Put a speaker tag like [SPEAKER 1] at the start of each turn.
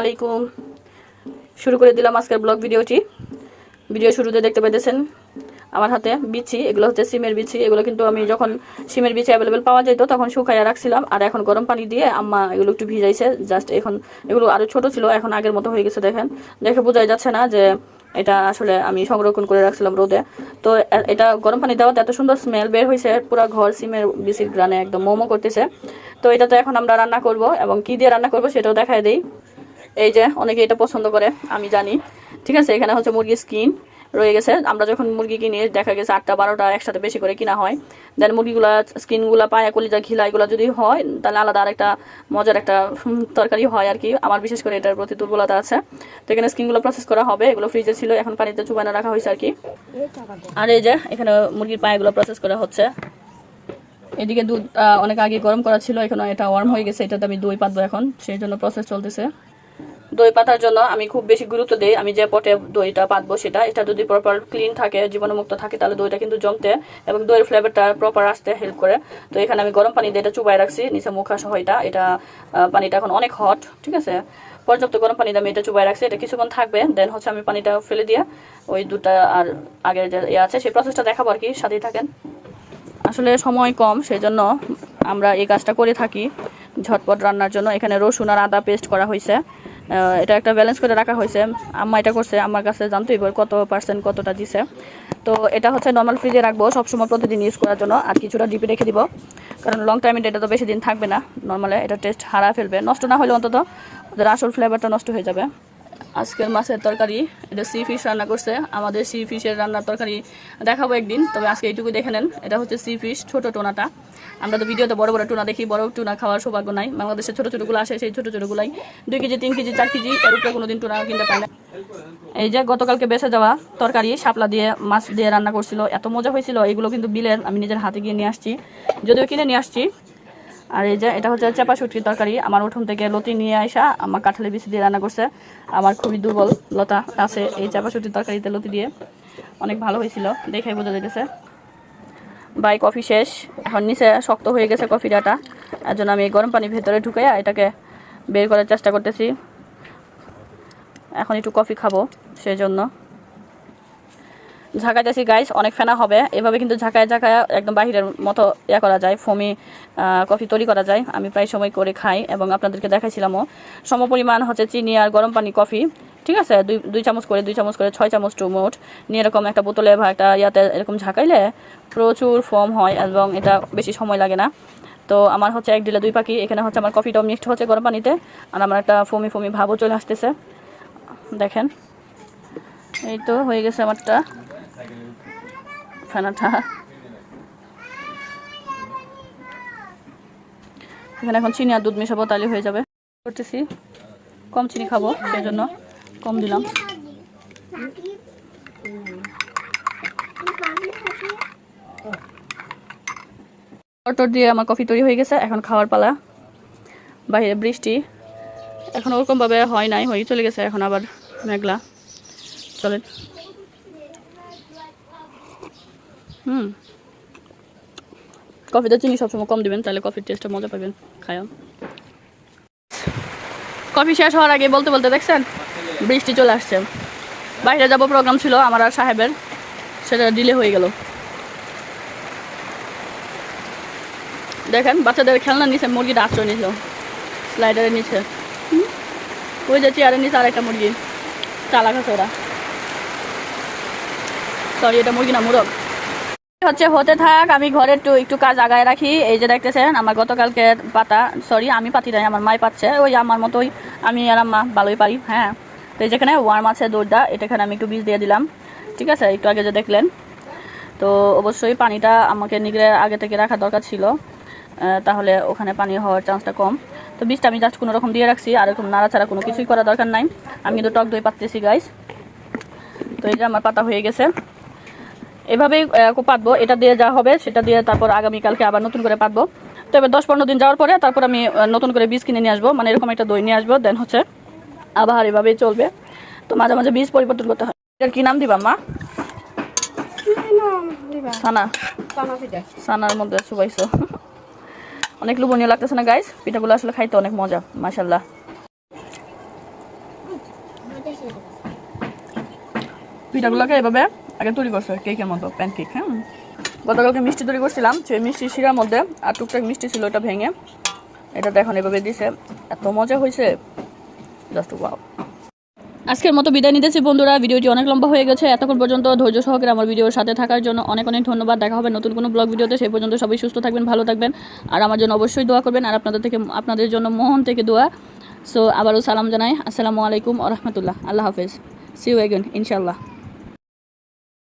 [SPEAKER 1] আলাইকুম শুরু করে দিলাম আজকের ব্লগ ভিডিওটি। ভিডিও শুরুতে দেখতে পেতেছেন আমার হাতে বিচি, এগুলো হচ্ছে সিমের বিচি। এগুলো কিন্তু আমি যখন সিমের বিচি অ্যাভেলেবেল পাওয়া যেত, তখন শুকাইয়া রাখছিলাম। আর এখন গরম পানি দিয়ে আম্মা এগুলো একটু ভিজাইছে। জাস্ট এখন এগুলো আরও ছোট ছিল, এখন আগের মতো হয়ে গেছে, দেখেন। দেখে বোঝাই যাচ্ছে না যে এটা আসলে আমি সংরক্ষণ করে রাখছিলাম রোদে। তো এটা গরম পানি দেওয়াতে এত সুন্দর স্মেল বের হয়েছে পুরো ঘর সিমের বিচির গ্রানে একদম মোমো করতেছে। তো এটা তো এখন আমরা রান্না করব এবং কি দিয়ে রান্না করব সেটাও দেখায় দেই। এই যে অনেকে এটা পছন্দ করে, আমি জানি। ঠিক আছে, এখানে হচ্ছে মুরগির স্কিন রয়ে গেছে। আমরা যখন মুরগি কিনি, দেখা গেছে আটটা, বারোটা একসাথে বেশি করে কিনা হয়। দেন মুরগিগুলা স্কিনগুলা পায়া, কলিজা, ঘিলা, এগুলো যদি হয়, তাহলে আলাদা আরেকটা মজার একটা তরকারি হয় আর কি। আমার বিশেষ করে এটার প্রতি দুর্বলতা আছে। তো এখানে স্কিনগুলো প্রসেস করা হবে। এগুলো ফ্রিজে ছিল, এখন পানিতে চুবানো রাখা হয়েছে আর কি। আর এই যে, এখানে মুরগির পায়েগুলো প্রসেস করা হচ্ছে। এদিকে দুধ অনেক আগে গরম করা ছিল, এখন এটা ওয়ার্ম হয়ে গেছে। এটাতে আমি দই পাতবো এখন, সেই জন্য প্রসেস চলতেছে। দই পাতার জন্য আমি খুব বেশি গুরুত্ব দিই। আমি যে পটে দইটা পাতবো সেটা, এটা যদি প্রপার ক্লিন থাকে, জীবাণুমুক্ত থাকে, তাহলে দইটা কিন্তু জমতে এবং দইয়ের ফ্লেভারটা প্রপার আসতে হেল্প করে। তো এখানে আমি গরম পানি দিয়ে এটা চুবাই রাখছি, নিচে মুখা সহ এটা। এটা পানিটা এখন অনেক হট ঠিক আছে? পর্যাপ্ত গরম পানি দিয়ে আমি এটা চুবাই রাখছি। এটা কিছুক্ষণ থাকবে দেন হচ্ছে আমি পানিটা ফেলে দিয়ে ওই দুধটা আর আগের যে ইয়ে আছে, সেই প্রসেসটা দেখাবো আর কি। সাথেই থাকেন। আসলে সময় কম সেই জন্য আমরা এই কাজটা করে থাকি ঝটপট রান্নার জন্য। এখানে রসুন আর আদা পেস্ট করা হয়েছে এটা একটা ব্যালেন্স করে রাখা হয়েছে। আম্মা এটা করছে আমার কাছে জানতেই বল কত পার্সেন্ট কতটা দিছে। তো এটা হচ্ছে নর্মাল ফ্রিজে রাখব, সবসময় প্রতিদিন ইউজ করার জন্য, আর কিছুটা ডিপে রেখে দিব। কারণ লং টাইমে এটা তো বেশি দিন থাকবে না নর্মালে এটা টেস্ট হারা ফেলবে। নষ্ট না হলে অন্তত ওদের আসল ফ্লেভারটা নষ্ট হয়ে যাবে। আজকের মাছের তরকারি, এটা সি ফিশ রান্না করছে। আমাদের সি ফিশের রান্নার তরকারি দেখাবো একদিন, তবে আজকে এইটুকু দেখে নেন। এটা হচ্ছে সি ফিশ ছোটো টোনাটা। আমরা তো ভিডিওতে বড় বড় টুনা দেখি, বড় টুনা খাওয়ার সৌভাগ্য নাই। বাংলাদেশের ছোটো ছোটোগুলো আসে, সেই ছোটো ছোটগুলাই। দুই কেজি, তিন কেজি, চার কেজি, এর উপরে কোনোদিন টুনা কিনতে না। এই যে গতকালকে বেঁচে যাওয়া তরকারি, শাপলা দিয়ে, মাছ দিয়ে রান্না করছিল। এত মজা হয়েছিল, এগুলো কিন্তু বিলের, আমি নিজের হাতে গিয়ে নিয়ে আসছি। যদিও কিনে নিয়ে আসছি আর এই যে, এটা হচ্ছে চাপা শুটকির তরকারি। আমার উঠোন থেকে লতি নিয়ে আসা আমার কাঁঠালে বিচি দিয়ে রান্না করছে। আমার খুবই দুর্বল লতা আছে এই চাপা শুটকির তরকারিতে লতি দিয়ে। অনেক ভালো হয়েছিল দেখে বোঝা যেতেছে বাই, কফি শেষ। এখন নিচে শক্ত হয়ে গেছে কফি ডাটা। এর জন্য আমি গরম পানি ভেতরে ঢুকে এটাকে বের করার চেষ্টা করতেছি। এখন একটু কফি খাব সেই জন্য ঝাঁকাইতেছি গাইস অনেক ফেনা হবে। এভাবে কিন্তু ঝাঁকায় ঝাঁকায় একদম বাহিরের মতো ইয়া করা যায় ফমি কফি তৈরি করা যায়। আমি প্রায় সময় করে খাই এবং আপনাদেরকে দেখাইছিলামও। সমপরিমাণ হচ্ছে চিনি আর গরম পানি কফি ঠিক আছে? দুই দুই চামচ করে, দুই চামচ করে, ছয় চামচ টু মোট। নিয়ে এরকম একটা বোতলে বা একটা ইয়াতে এরকম ঝাঁকাইলে প্রচুর ফর্ম হয় এবং এটা বেশি সময় লাগে না। তো আমার হচ্ছে এক দিলে দুই পাখি, এখানে হচ্ছে আমার কফিটাও মিক্সড হচ্ছে গরম পানিতে আর আমার একটা ফমি ফমি ভাবও চলে আসতেছে। দেখেন, এই তো হয়ে গেছে আমারটা। এখানে এখন চিনি আর দুধ মেশাবো, তাহলে হয়ে যাবে। করতেছি। কম চিনি খাব সেই জন্য কম দিলাম। টর দিয়ে আমার কফি তৈরি হয়ে গেছে, এখন খাওয়ার পালা। বাইরে বৃষ্টি। এখন ওরকমভাবে হয় নাই, হয়ে চলে গেছে, এখন আবার মেঘলা। চলে হুম। কফিতে চিনি সবসময় কম দেবেন, তাহলে কফির টেস্টটা মজা পাবেন, খায়ও। কফি শেষ হওয়ার আগে বলতে বলতে দেখছেন? বৃষ্টি চলে আসছে। বাইরে যাব প্রোগ্রাম ছিল আমার আর সাহেবের, সেটা ডিলে হয়ে গেল। দেখেন, বাচ্চাদের খেলনার নিচে মুরগিটা আশ্রয় নিয়েছিল স্লাইডারের নিচে ওই যে চেয়ারের নিচে আর একটা মুরগি। চালাক আছে ওরা। সরি এটা মুরগি না, মুরগ। হচ্ছে, হতে থাক, আমি ঘরে একটু একটু কাজ আগায় রাখি। এই যে দেখতেছেন, আমার গতকালকে পাতা সরি আমি পাতি নাই, আমার মাই পাচ্ছে। ওই আমার মতোই, আমি আর আম্মা ভালোই পারি হ্যাঁ। তো যেখানে ওয়ার্ম আছে দৌড়দা এটাখানে আমি একটু বীজ দিয়ে দিলাম। ঠিক আছে, একটু আগে যে দেখলেন। তো অবশ্যই পানিটা আমাকে নিগড়ে আগে থেকে রাখা দরকার ছিল। তাহলে ওখানে পানি হওয়ার চান্সটা কম। তো বীজটা আমি জাস্ট কোনো রকম দিয়ে রাখছি, আর এরকম নাড়াচাড়া কোনো কিছুই করা দরকার নাই। আমি কিন্তু টক দই পাততেছি গাইস তো এই যে আমার পাতা হয়ে গেছে। এভাবেই পাতবো। এটা দিয়ে যা হবে, সেটা দিয়ে তারপর আগামীকালকে আবার নতুন করে পাতবো। তো এবার দশ পনেরো দিন যাওয়ার পরে তারপর আমি নতুন করে বীজ কিনে নিয়ে আসব। মানে এরকম একটা দই নিয়ে আসব। দেন হচ্ছে আবার এভাবেই চলবে। তো মাঝে মাঝে বীজ পরিবর্তন করতে হয়। এটার কি নাম দিবা, মা? সানা। সানার মধ্যে অনেক লোভনীয় লাগতেছে না গাইস পিঠাগুলো আসলে খাইতে অনেক মজা মাসাল্লাহ পিঠাগুলোকে এভাবে আগে তৈরি করছে। কেকের মতো প্যানকেক হ্যাঁ? গতকালকে মিষ্টি তৈরি করছিলাম, সেই মিষ্টি শিরার মধ্যে আর টুকটাক মিষ্টি ছিল ওটা ভেঙে। এটা এখন এভাবে দিছে। এত মজা হয়েছে। জাস্ট ওয়াও আজকের মতো বিদায় নিতেছি বন্ধুরা। ভিডিওটি অনেক লম্বা হয়ে গেছে। এতক্ষণ পর্যন্ত ধৈর্য সহকারে আমার ভিডিওর সাথে থাকার জন্য অনেক অনেক ধন্যবাদ। দেখা হবে নতুন কোনো ব্লগ ভিডিওতে। সেই পর্যন্ত সবাই সুস্থ থাকবেন, ভালো থাকবেন। আর আমার জন্য অবশ্যই দোয়া করবেন আর আপনাদের থেকে, আপনাদের জন্য মন থেকে দোয়া। সো আবারও সালাম জানাই। আসসালামু আলাইকুম আ রহমতুল্লাহ। আল্লাহ হাফেজ। সি ইউ এগেন ইনশাল্লাহ